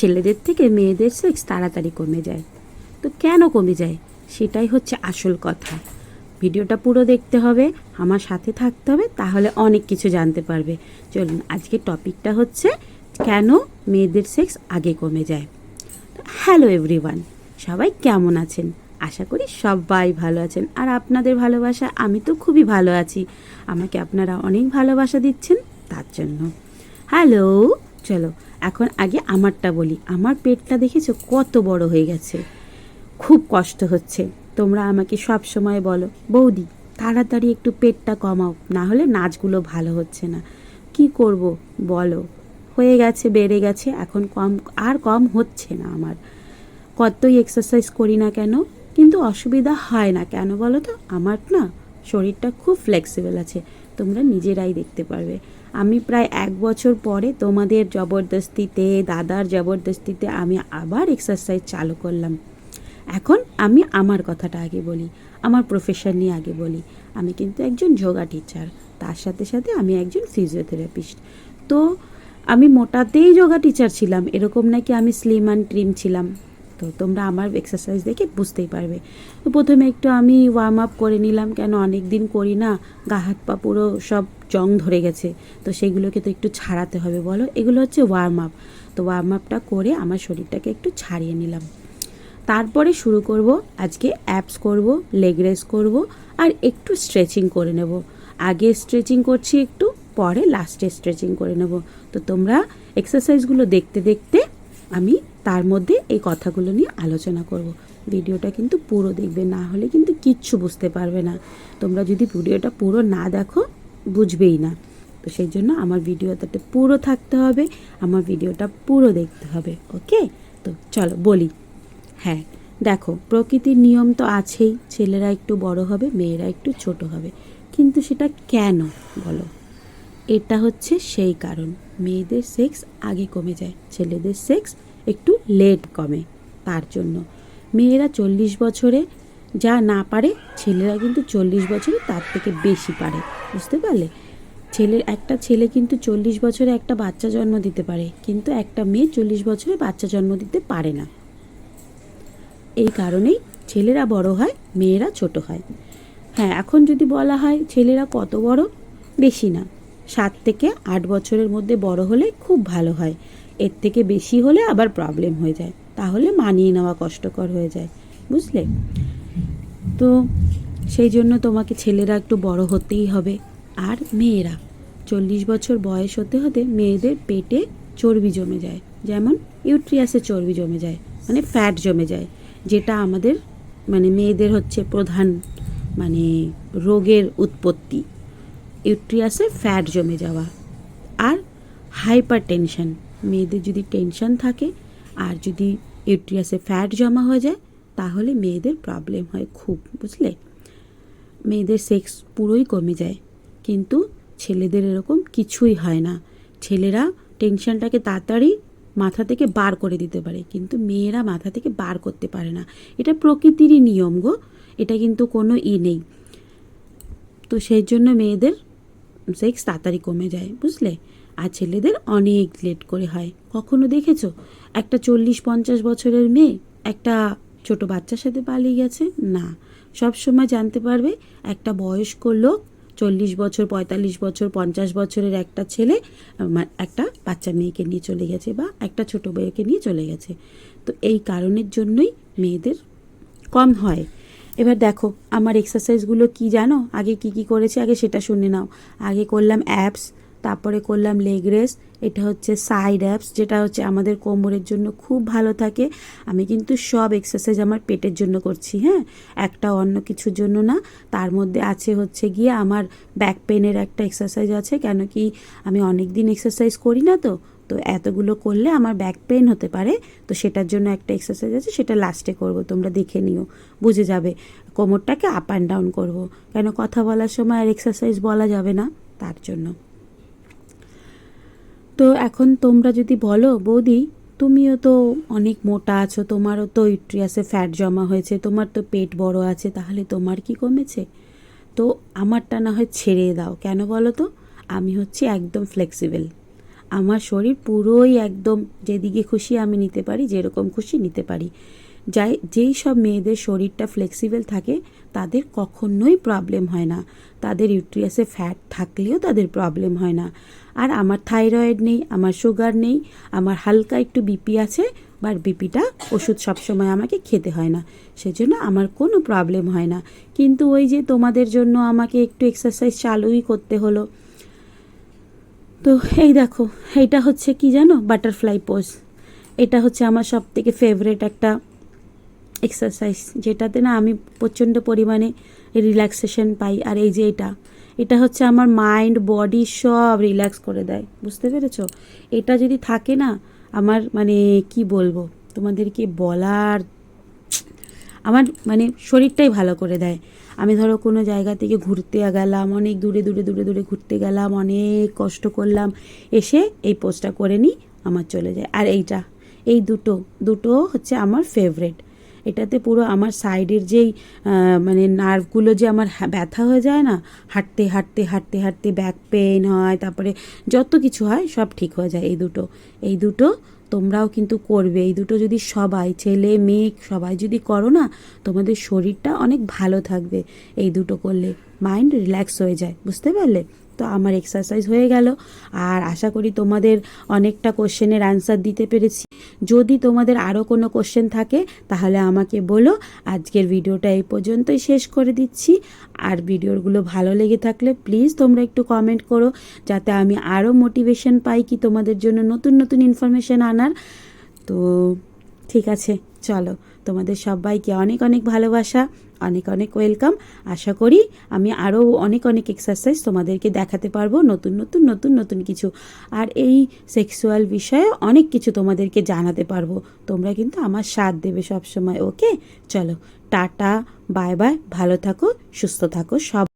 ছেলেদের থেকে মেয়েদের সেক্স তাড়াতাড়ি কমে যায়। তো কেন কমে যায়? সেটাই হচ্ছে আসল কথা। ভিডিওটা পুরো দেখতে হবে, আমার সাথে থাকতে হবে, তাহলে অনেক কিছু জানতে পারবে। চলুন আজকে টপিকটা হচ্ছে কেন মেয়েদের সেক্স আগে কমে যায়? হ্যালো এভরিওয়ান, সবাই কেমন আছেন? আশা করি সবাই ভালো আছেন। আর আপনাদের ভালোবাসা, আমি তো খুবই ভালো আছি। আমাকে আপনারা অনেক ভালোবাসা দিচ্ছেন, তার জন্য। হ্যালো, চলো এখন আগে আমারটা বলি। আমার পেটটা দেখেছ? কত বড় হয়ে গেছে। খুব কষ্ট হচ্ছে। তোমরা আমাকে সব সময় বলো, বৌদি, তাড়াতাড়ি একটু পেটটা কমাও, না হলে নাচগুলো ভালো হচ্ছে না। কি করব? বলো। হয়ে গেছে, বেড়ে গেছে, এখন কম, আর কম হচ্ছে না আমার। কতই এক্সারসাইজ করি না কেন? কিন্তু অসুবিধা হয় না। কেন বলো তো? আমার না শরীরটা খুব ফ্লেক্সিবল আছে, তোমরা নিজেরাই দেখতে পারবে। আমি প্রায় এক বছর পরে তোমাদের জবরদস্তিতে, দাদার জবরদস্তিতে আমি আবার এক্সারসাইজ চালু করলাম। এখন আমি আমার কথাটা আগে বলি, আমার প্রফেশন নিয়ে আগে বলি। আমি কিন্তু একজন যোগা টিচার তার সাথে সাথে আমি একজন ফিজিওথেরাপিস্ট তো আমি মোটাতেই যোগা টিচার ছিলাম, এরকম নাকি আমি স্লিম অ্যান্ড ট্রিম ছিলাম। তো তোমরা আমার এক্সারসাইজ দেখে বুঝতেই পারবে। তো প্রথমে একটু আমি ওয়ার্ম আপ করে নিলাম, কেন অনেক দিন করি না, গা হাত পা পুরো সব জং ধরে গেছে। তো সেগুলোকে তো একটু ছাড়াতে হবে বলো। এগুলো হচ্ছে ওয়ার্ম আপ তো ওয়ার্ম আপটা করে আমার শরীরটাকে একটু ছাড়িয়ে নিলাম। তারপরে শুরু করব, আজকে অ্যাপস করব লেগ রেস করব, আর একটু স্ট্রেচিং করে নেব। আগে স্ট্রেচিং করছি একটু, পরে লাস্টে স্ট্রেচিং করে নেব। তো তোমরা এক্সারসাইজগুলো দেখতে দেখতে আমি তার মধ্যে এই কথাগুলো নিয়ে আলোচনা করব। ভিডিওটা কিন্তু পুরো দেখবে, না হলে কিন্তু কিচ্ছু বুঝতে পারবে না। তোমরা যদি ভিডিওটা পুরো না দেখো, বুঝবেই না। তো সেই জন্য আমার ভিডিওটাতে পুরো থাকতে হবে, আমার ভিডিওটা পুরো দেখতে হবে, ওকে? তো চলো বলি। হ্যাঁ দেখো, প্রকৃতির নিয়ম তো আছেই, ছেলেরা একটু বড় হবে, মেয়েরা একটু ছোট হবে। কিন্তু সেটা কেন বলো? এটা হচ্ছে সেই কারণ। মেয়েদের সেক্স আগে কমে যায়, ছেলেদের সেক্স একটু লেট কমে তার জন্য। মেয়েরা চল্লিশ বছরে যা না পারে, ছেলেরা কিন্তু চল্লিশ বছরে তার থেকে বেশি পারে। বুঝতে পারলে? ছেলের, একটা ছেলে কিন্তু চল্লিশ বছরে একটা বাচ্চা জন্ম দিতে পারে, কিন্তু একটা মেয়ে চল্লিশ বছরে বাচ্চা জন্ম দিতে পারে না। এই কারণেই ছেলেরা বড় হয়, মেয়েরা ছোট হয়। হ্যাঁ এখন যদি বলা হয় ছেলেরা কত বড়? বেশি না। সাত থেকে আট বছরের মধ্যে বড় হলে খুব ভালো হয়। এর থেকে বেশি হলে আবার প্রবলেম হয়ে যায়। তাহলে মানিয়ে নেওয়া কষ্টকর হয়ে যায়। বুঝলে? তো সেই জন্য তোমাকে ছেলেরা একটু বড় হতেই হবে। আর মেয়েরা, চল্লিশ বছর বয়স হতে হতে মেয়েদের পেটে চর্বি জমে যায়। যেমন ইউট্রিয়াসে চর্বি জমে যায় মানে ফ্যাট জমে যায়, যেটা আমাদের মানে মেয়েদের হচ্ছে প্রধান মানে রোগের উৎপত্তি। ইউট্রিয়াসে ফ্যাট জমে যাওয়া আর হাইপার টেনশন মেয়েদের যদি টেনশন থাকে আর যদি ইউট্রিয়াসে ফ্যাট জমা হয়ে যায়, তাহলে মেয়েদের প্রবলেম হয় খুব, বুঝলে? মেয়েদের সেক্স পুরোই কমে যায়, কিন্তু ছেলেদের এরকম কিছুই হয় না। ছেলেরা টেনশনটাকে তাড়াতাড়ি মাথা থেকে বার করে দিতে পারে, কিন্তু মেয়েরা মাথা থেকে বার করতে পারে না। এটা প্রকৃতিরই নিয়ম গো, এটা কিন্তু কোনো ই নেই। তো সেই জন্য মেয়েদের সেক্স তাড়াতাড়ি কমে যায়, বুঝলে? আর ছেলেদের অনেক লেট করে হয়। কখনো দেখেছ? একটা চল্লিশ পঞ্চাশ বছরের মেয়ে একটা ছোট বাচ্চার সাথে পালিয়ে গেছে? না। সব সময় জানতে পারবে একটা বয়স্ক লোক চল্লিশ বছর, পঁয়তাল্লিশ বছর, পঞ্চাশ বছরের একটা ছেলে একটা বাচ্চা মেয়েকে নিয়ে চলে গেছে বা একটা ছোট মেয়েকে নিয়ে চলে গেছে। তো এই কারণের জন্যই মেয়েদের কম হয়। এবার দেখো, আমার এক্সারসাইজগুলো কি জানো? আগে কি কি করেছি? আগে সেটা শুনে নাও। আগে করলাম অ্যাপস তারপরে করলাম লেগ রেস এটা হচ্ছে সাইড অ্যাপস যেটা হচ্ছে আমাদের কোমরের জন্য খুব ভালো থাকে। আমি কিন্তু সব এক্সারসাইজ আমার পেটের জন্য করছি হ্যাঁ? একটা অন্য কিছুর জন্য না। তার মধ্যে আছে হচ্ছে গিয়ে আমার ব্যাক পেনের একটা এক্সারসাইজ আছে। কেন কি আমি অনেক দিন এক্সারসাইজ করি না তো? তো এতগুলো করলে আমার ব্যাক পেন হতে পারে, তো সেটার জন্য একটা এক্সারসাইজ আছে, সেটা লাস্টে করব, তোমরা দেখে নিও, বুঝে যাবে। কোমরটাকে আপ অ্যান্ড ডাউন করব, কেন কথা বলার সময় আর এক্সারসাইজ বলা যাবে না, তার জন্য। তো এখন তোমরা যদি বলো, বৌদি, তুমিও তো অনেক মোটা আছো, তোমারও তো ইউট্রিয়াসে ফ্যাট জমা হয়েছে, তোমার তো পেট বড় আছে, তাহলে তোমার কি কমেছে? তো আমারটা না হয় ছেড়ে দাও, কেন বলো তো? আমি হচ্ছে একদম ফ্লেক্সিবল আমার শরীর পুরোই একদম যেদিকে খুশি আমি নিতে পারি, যেরকম খুশি নিতে পারি। যাই, যেই সব মেয়েদের শরীরটা ফ্লেক্সিবল থাকে, তাদের কখনোই প্রবলেম হয় না। তাদের ইউট্রিয়াসে ফ্যাট থাকলেও তাদের প্রবলেম হয় না। আর আমার থাইরয়েড নেই, আমার সুগার নেই, আমার হালকা একটু বিপি আছে বা বিপিটা ওষুধ সবসময় আমাকে খেতে হয় না। সেজন্য আমার কোনো প্রবলেম হয় না। কিন্তু ওই যে তোমাদের জন্য আমাকে একটু এক্সারসাইজ চালুই করতে হলো তো এই দেখো, এইটা হচ্ছে কি জানো? বাটারফ্লাই পোজ এটা হচ্ছে আমার সব থেকে ফেভারেট একটা এক্সারসাইজ যেটাতে না আমি প্রচণ্ড পরিমাণে রিল্যাক্সেশন পাই। আর এই যে এটা এটা হচ্ছে আমার মাইন্ড বডি সব রিল্যাক্স করে দেয়। বুঝতে পেরেছ? এটা যদি থাকে না, আমার মানে কি বলব? তোমাদেরকে বলার, আমার মানে শরীরটাই ভালো করে দেয়। আমি ধরো কোনো জায়গা থেকে ঘুরতে গেলাম, অনেক দূরে দূরে দূরে দূরে ঘুরতে গেলাম, অনেক কষ্ট করলাম, এসে এই পোস্টটা করে নিই, আমার চলে যায়। আর এইটা, এই দুটো দুটো হচ্ছে আমার ফেভারেট এটাতে পুরো আমার সাইডের যেই মানে নার্ভগুলো যে আমার ব্যথা হয়ে যায় না, হাঁটতে হাঁটতে হাঁটতে হাঁটতে ব্যাক পেন হয়, তারপরে যত কিছু হয় সব ঠিক হয়ে যায় এই দুটো। এই দুটো তোমরাও কিন্তু করবে। এই দুটো যদি সবাই, ছেলে, মেয়ে সবাই যদি করো না, তোমাদের শরীরটা অনেক ভালো থাকবে। এই দুটো করলে মাইন্ড রিল্যাক্স হয়ে যায়, বুঝতে পারলে? তো আমার এক্সারসাইজ হয়ে গেল। আর আশা করি তোমাদের অনেকটা কোশ্চেনের অ্যান্সার দিতে পেরেছি। যদি তোমাদের আরও কোনো কোশ্চেন থাকে, তাহলে আমাকে বলো। আজকের ভিডিওটা এই পর্যন্তই শেষ করে দিচ্ছি। আর ভিডিওগুলো ভালো লেগে থাকলে প্লিজ তোমরা একটু কমেন্ট করো, যাতে আমি আরও মোটিভেশন পাই কি তোমাদের জন্য নতুন নতুন ইনফরমেশন আনার। তো ঠিক আছে, চলো। তোমাদের সবাইকে অনেক অনেক ভালোবাসা, অনেক অনেক ওয়েলকাম আশা করি আমি আরও অনেক অনেক এক্সারসাইজ তোমাদেরকে দেখাতে পারব, নতুন নতুন নতুন নতুন কিছু। আর এই সেক্সুয়াল বিষয়ে অনেক কিছু তোমাদেরকে জানাতে পারব। তোমরা কিন্তু আমার সাথ দেবে সবসময় ওকে চলো, টাটা বাই বাই ভালো থাকো, সুস্থ থাকো, সব